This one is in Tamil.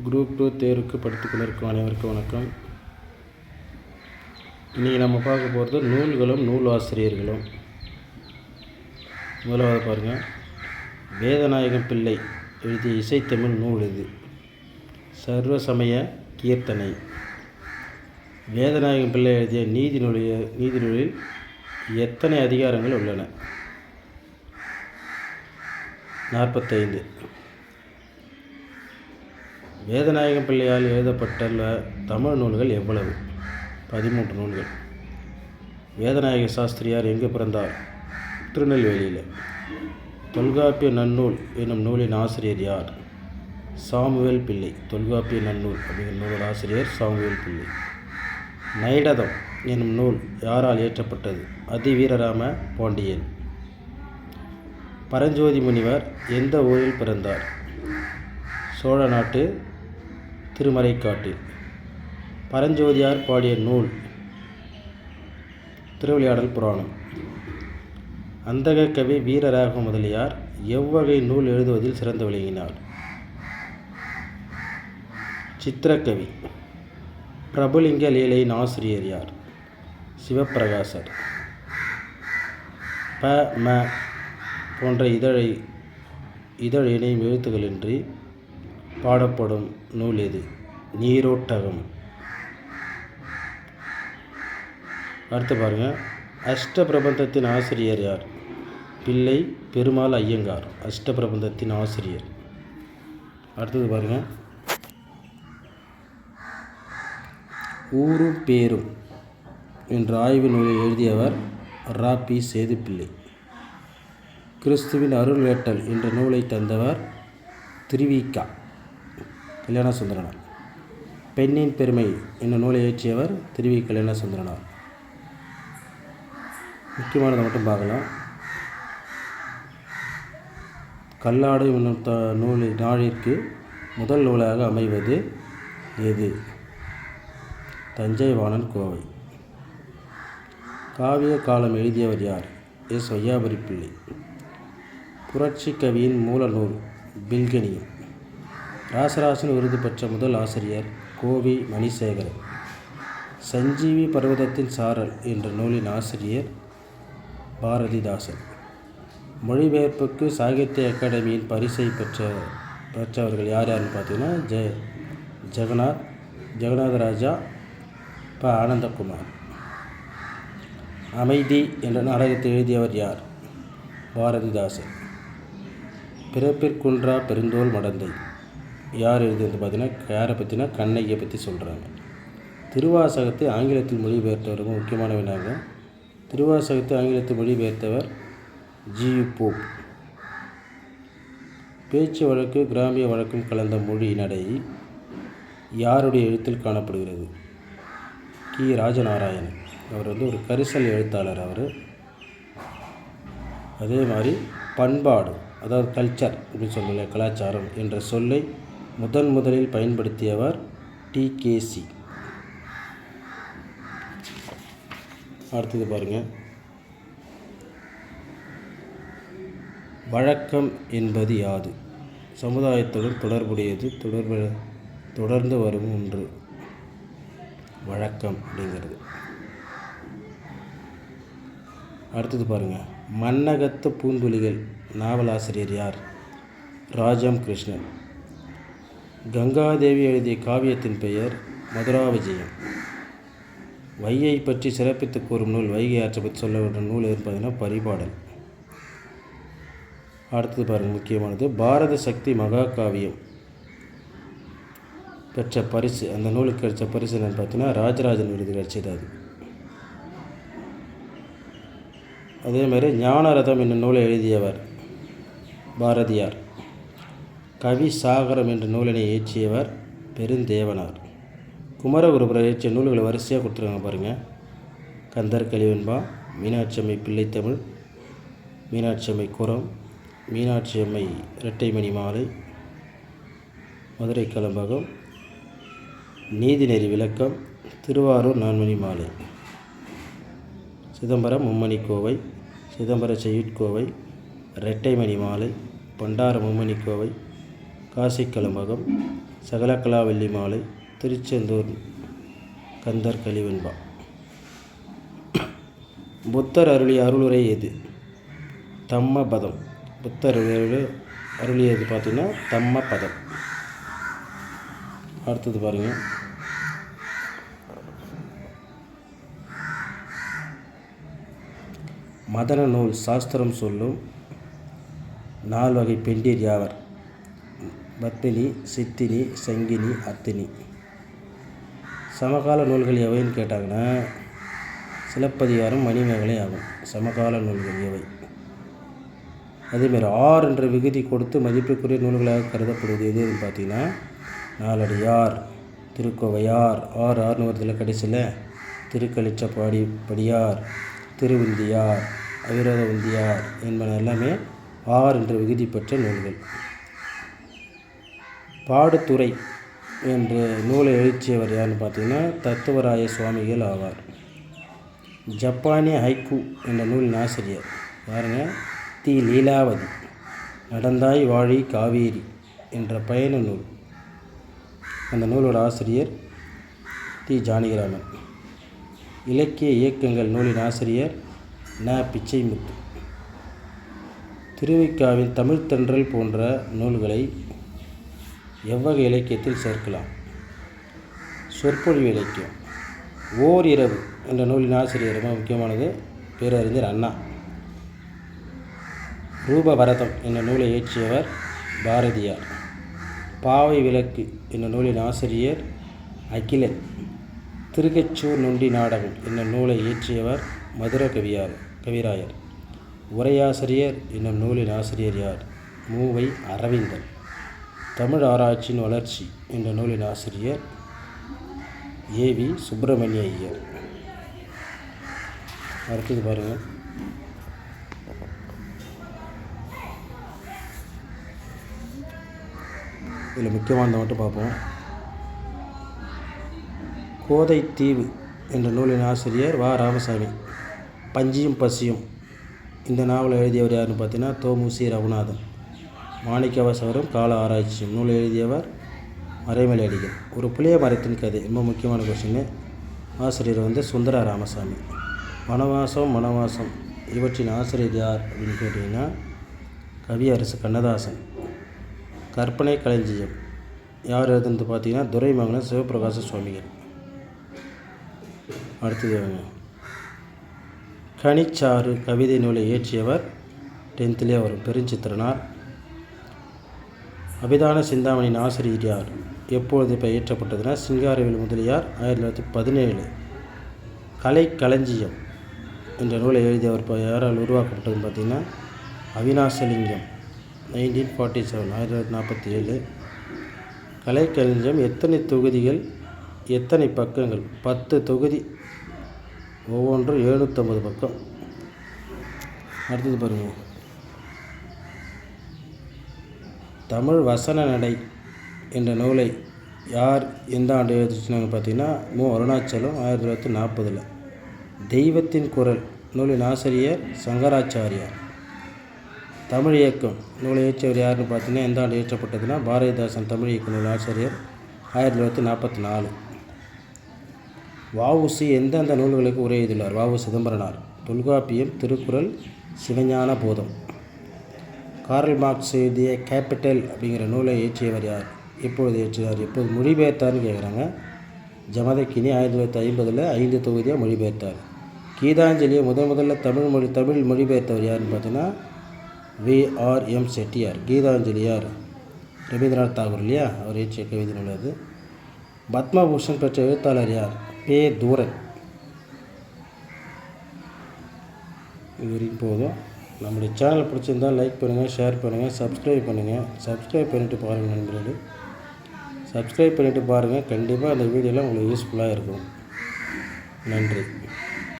குரூப் டூ தேர்வுக்கு படித்துக் கொண்டிருக்கும் அனைவருக்கும் வணக்கம். இன்றைக்கி நம்ம பார்க்க போகிறது நூல்களும் நூல் ஆசிரியர்களும் முதலாவது பாருங்கள் வேதநாயகம் பிள்ளை எழுதிய இசைத்தமிழ் நூல் இது. சர்வ சமய கீர்த்தனை. வேதநாயகம் பிள்ளை எழுதிய நீதி நூலிய நீதி நூலில் எத்தனை அதிகாரங்கள் உள்ளன? நாற்பத்தைந்து. வேதநாயகம் பிள்ளையால் எழுதப்பட்டுள்ள தமிழ் நூல்கள் எவ்வளவு? பதிமூன்று நூல்கள். வேதநாயக சாஸ்திரியார் எங்கு பிறந்தார்? திருநெல்வேலியில். தொல்காப்பிய நன்னூல் என்னும் நூலின் ஆசிரியர் யார்? சாமுவேல் பிள்ளை. தொல்காப்பிய நன்னூல் அப்படிங்கிற நூலின் ஆசிரியர் சாமுவேல் பிள்ளை. நைடதம் என்னும் நூல் யாரால் இயற்றப்பட்டது? அதிவீரராம பாண்டியன். பரஞ்சோதி முனிவர் எந்த ஊரில் பிறந்தார்? சோழ நாட்டு திருமறைக்காட்டில் பரஞ்சோதியார் பாடிய நூல். திருவிளையாடல் புராணம். அந்தக கவி வீரராக முதலியார் எவ்வகை நூல் எழுதுவதில் சிறந்து விளங்கினார். சித்திரக்கவி. பிரபுலிங்க லீலையின் ஆசிரியர் யார்? சிவப்பிரகாசர். ப ம போன்ற இதழை இதழ் இணையும் எழுத்துக்களின்றி பாடப்படும் நூல் எது நீரோட்டகம். அடுத்து பாருங்கள் அஷ்ட பிரபந்தத்தின் ஆசிரியர் யார்? பிள்ளை பெருமாள் ஐயங்கார். அஷ்ட பிரபந்தத்தின் ஆசிரியர். அடுத்தது பாருங்கள் ஊரும் பேரும் என்ற ஆய்வு நூலை எழுதியவர் ரா. பி. சேதுப்பிள்ளை. கிறிஸ்துவின் அருள் வேட்டல் என்ற நூலை தந்தவர் திருவிக்கா. கல்யாண சுந்தரனார். பெண்ணின் பெருமை என்னும் நூலை இயற்றியவர் திருவி கல்யாணசுந்தரனார் முக்கியமானதை மட்டும் பார்க்கலாம். கல்லாடு என்னும் த நூலி நாளிற்கு முதல் நூலாக அமைவது எது தஞ்சை வாணன் கோவை. காவிய காலம் எழுதியவர் யார்? எஸ் வையாபுரி பிள்ளை புரட்சி கவியின் மூல நூல் பில்கனியம். ராசராசன் விருது பெற்ற முதல் ஆசிரியர் கோவி மணிசேகரன் சஞ்சீவி பர்வதத்தின் சாரல் என்ற நூலின் ஆசிரியர் பாரதிதாசன். மொழிபெயர்ப்புக்கு சாகித்ய அகாடமியின் பரிசை பெற்ற பெற்றவர்கள் யார் யாருன்னு பார்த்தீங்கன்னா ஜெ ஜெகநாத் ஜெகநாதராஜா ப. ஆனந்தகுமார். அமைதி என்ற நாடகத்தை எழுதியவர் யார்? பாரதிதாசன். பிறப்பிற்குன்றா பெருந்தோல் மடந்தை. யார் எழுதியது பார்த்தீங்கன்னா யாரை பற்றினா கண்ணகியை பற்றி சொல்கிறாங்க திருவாசகத்தை ஆங்கிலத்தில் மொழிபெயர்த்தவருக்கும் முக்கியமான வினாங்க. திருவாசகத்தை ஆங்கிலத்தில் மொழிபெயர்த்தவர் ஜியு போப். பேச்சு வழக்கு கிராமிய வழக்கும் கலந்த மொழி நடை யாருடைய எழுத்தில் காணப்படுகிறது? கி. ராஜநாராயணன். அவர் வந்து ஒரு கரிசல் எழுத்தாளர் அவர். அதே மாதிரி பண்பாடு அதாவது கல்ச்சர் அப்படின்னு சொல்லல கலாச்சாரம் என்ற சொல்லை முதன் முதலில் பயன்படுத்தியவர் டிகேசி அடுத்தது பாருங்கள் வழக்கம் என்பது யாது? சமுதாயத்துடன் தொடர்புடையது தொடர்பு தொடர்ந்து வரும் ஒன்று. வழக்கம் அப்படிங்கிறது. அடுத்தது பாருங்கள் மன்னகத்து பூந்துளிகள் நாவலாசிரியர் யார்? ராஜம் கிருஷ்ணன். கங்காதேவி எழுதிய காவியத்தின் பெயர் மதுரா விஜயம் வையை பற்றி சிறப்பித்து கூறும் நூல் வைகை ஆற்றை பற்றி சொல்ல வேண்டும் நூல் எதுன்னு பார்த்தீங்கன்னா பரிபாடல். அடுத்தது பாருங்கள் முக்கியமானது பாரத சக்தி மகாகாவியம் பெற்ற பரிசு. அந்த நூலுக்கு கிடைச்ச பரிசு என்னென்னு பார்த்தீங்கன்னா ராஜராஜன் விருது கிடைச்சது அது. அதே மாதிரி ஞானரதம் என்னும் நூலை எழுதியவர் பாரதியார். கவி சாகரம் என்ற நூலினை இயற்றியவர் பெருந்தேவனார். குமரகுருபுரம் இயற்றிய நூல்களை வரிசையாக கொடுத்துருக்காங்க பாருங்கள் கந்தர் கலிவெண்பா மீனாட்சி அம்மை பிள்ளைத்தமிழ் மீனாட்சி அம்மை குரம் மீனாட்சி அம்மை இரட்டைமணி மாலை மதுரை கலம்பகம் நீதிநெறி விளக்கம் திருவாரூர் நான்மணி மாலை. சிதம்பரம் மும்மணி கோவை சிதம்பர செய்யுட்கோவை இரட்டைமணி மாலை பண்டார மும்மணி கோவை காசிக்கலமகம் கலம்பகம் வெள்ளி மாலை திருச்செந்தூர் கந்தர் கலிவெண்பா புத்தர் அருளிய அருளுரை எது? தம்ம பதம். புத்தர் அருளியது பார்த்திங்கன்னா தம்ம பதம். அடுத்தது பாருங்கள் மதன நூல் சாஸ்திரம் சொல்லும் நால்வகை பெண்டீர் யாவர்? பத்தினி சித்தினி சங்கினி அத்தினி. சமகால நூல்கள் எவைன்னு கேட்டாங்கன்னா சிலப்பதிகாரம் மணிமேகலை ஆகும். சமகால நூல்கள் எவை? அதேமாரி ஆர் என்ற விகுதி கொடுத்து மதிப்புக்குரிய நூல்களாக கருதப்படுவது எதுன்னு பார்த்தீங்கன்னா நாலடியார் திருக்கோவையார் ஆர் ஆறுனு வருதில் கடைசியில் திருக்களிச்சப்பாடி படியார் திருவிந்தியார் அவிரோத விந்தியார் என்பன எல்லாமே ஆர் என்ற விகுதி பெற்ற நூல்கள். பாடுத்துறை என்ற நூலை எழுச்சியவர் யாருன்னு பார்த்தீங்கன்னா தத்துவராய சுவாமிகள் ஆவார். ஜப்பானிய ஹைக்கு என்ற நூலின் ஆசிரியர். யாருங்க தி லீலாவதி. நடந்தாய் வாழி காவேரி என்ற பயண நூல். அந்த நூலோட ஆசிரியர் தி ஜானகிராமன். இலக்கிய இயக்கங்கள் நூலின் ஆசிரியர் ந. பிச்சைமுத்து. திருவிக்காவின் தமிழ்த்தன்றல் போன்ற நூல்களை எவ்வகை இலக்கியத்தில் சேர்க்கலாம்? சொற்பொழிவு இலக்கியம். ஓர் இரவு என்ற நூலின் ஆசிரியர் ரொம்ப முக்கியமானது பேரறிஞர் அண்ணா. ரூபவரதம் என்ற நூலை இயற்றியவர் பாரதியார். பாவை விளக்கு என்ற நூலின் ஆசிரியர் அகிலன். திருக்கச்சூர் நொண்டி நாடகம் என்ற நூலை இயற்றியவர் மதுர கவியார் கவிராயர். உரையாசிரியர் என்னும் நூலின் ஆசிரியர் யார்? மூவை அரவிந்தன். தமிழ் ஆராய்ச்சியின் வளர்ச்சி என்ற நூலின் ஆசிரியர் ஏவி சுப்பிரமணிய ஐயர். அடுத்தது பாருங்கள். இதில் முக்கியமானதை மட்டும் பார்ப்போம். கோதை தீவு என்ற நூலின் ஆசிரியர் வா. ராமசாமி. பஞ்சியும் பசியும். இந்த நாவலை எழுதியவர் யாருன்னு பார்த்தீங்கன்னா தோமுசி ரகுநாதன். மாணிக்கவாசகரும் கால ஆராய்ச்சியும். நூல் எழுதியவர் மறைமலை அடிகள் ஒரு புளிய மரத்தின் கதை ரொம்ப முக்கியமான கொஸ்டின் ஆசிரியர் வந்து சுந்தர ராமசாமி. வனவாசம் மனவாசம் இவற்றின் ஆசிரியர் யார் அப்படின்னு கேட்டிங்கன்னா கவியரசு கண்ணதாசன். கற்பனை களஞ்சியம். யார் எழுதுனது பார்த்தீங்கன்னா துரைமங்கலம் சிவபிரகாச சுவாமிகள். அடுத்தது கனிச்சாறு கவிதை நூலை இயற்றியவர் டென்த்திலே வரும் பெருஞ்சித்திரனார். அபிதான சிந்தாமணியின் ஆசிரியர் யார்? எப்பொழுது பெயற்றப்பட்டதுனா சிங்காரவேல் முதலியார் ஆயிரத்தி தொள்ளாயிரத்தி பதினேழு. கலை களஞ்சியம் என்ற நூலை எழுதியவர் இப்போ யாரால் உருவாக்கப்பட்டதுன்னு பார்த்தீங்கன்னா அவினாசலிங்கம் நைன்டீன் ஃபார்ட்டி செவன் ஆயிரத்தி தொள்ளாயிரத்தி நாற்பத்தி ஏழு. கலைக்களஞ்சியம் எத்தனை தொகுதிகள் எத்தனை பக்கங்கள்? பத்து தொகுதி ஒவ்வொன்றும் எழுநூற்றம்பது பக்கம். அடுத்தது பாருங்கள் தமிழ் வசன நடை என்ற நூலை யார் எந்த ஆண்டு எழுதிச்சுனாங்க பார்த்தீங்கன்னா மு. அருணாச்சலம் ஆயிரத்தி தொள்ளாயிரத்தி நாற்பதில். தெய்வத்தின் குரல் நூலின் ஆசிரியர் சங்கராச்சாரியார். தமிழ் இயக்கம் நூலை இயற்றியவர் யாருன்னு பார்த்தீங்கன்னா எந்த ஆண்டு இயற்றப்பட்டதுன்னா பாரதிதாசன் தமிழ் இயக்க நூல் ஆசிரியர் ஆயிரத்தி தொள்ளாயிரத்தி நாற்பத்தி நாலு. வஉசி எந்தெந்த நூல்களுக்கு உரை எழுதியுள்ளார்? வஉ சிதம்பரனார். தொல்காப்பியம் திருக்குறள் சிவஞான போதம். கார்ல் மார்க்ஸ் எழுதிய கேபிட்டல் அப்படிங்கிற நூலை இயற்றியவர் யார்? எப்பொழுது இயற்றினார்? எப்போது மொழிபெயர்த்தார்னு கேட்குறாங்க ஜமதக்கினி ஆயிரத்தி தொள்ளாயிரத்தி ஐம்பதில் ஐந்து தொகுதியாக மொழிபெயர்த்தார். கீதாஞ்சலியை முதன் முதல்ல தமிழ் மொழி தமிழ் மொழிபெயர்த்தவர் யாருன்னு பார்த்தீங்கன்னா V. R. M. Chettiar. Gitanjali யார்? ரவீந்திரநாத் தாகூர் இல்லையா? அவர் இயற்றிய கவிதை உள்ளது பத்மபூஷன் பெற்ற எழுத்தாளர் யார்? பே. தூரன். இது வரைக்கும் போதும். நம்முடைய சேனல் பிடிச்சிருந்தால் லைக் பண்ணுங்கள் ஷேர் பண்ணுங்கள் சப்ஸ்கிரைப் பண்ணுங்கள் சப்ஸ்கிரைப் பண்ணிவிட்டு பாருங்கள் நண்பர்களே. சப்ஸ்கிரைப் பண்ணிவிட்டு பாருங்கள் கண்டிப்பாக அந்த வீடியோலாம் உங்களுக்கு யூஸ்ஃபுல்லாக இருக்கும். நன்றி.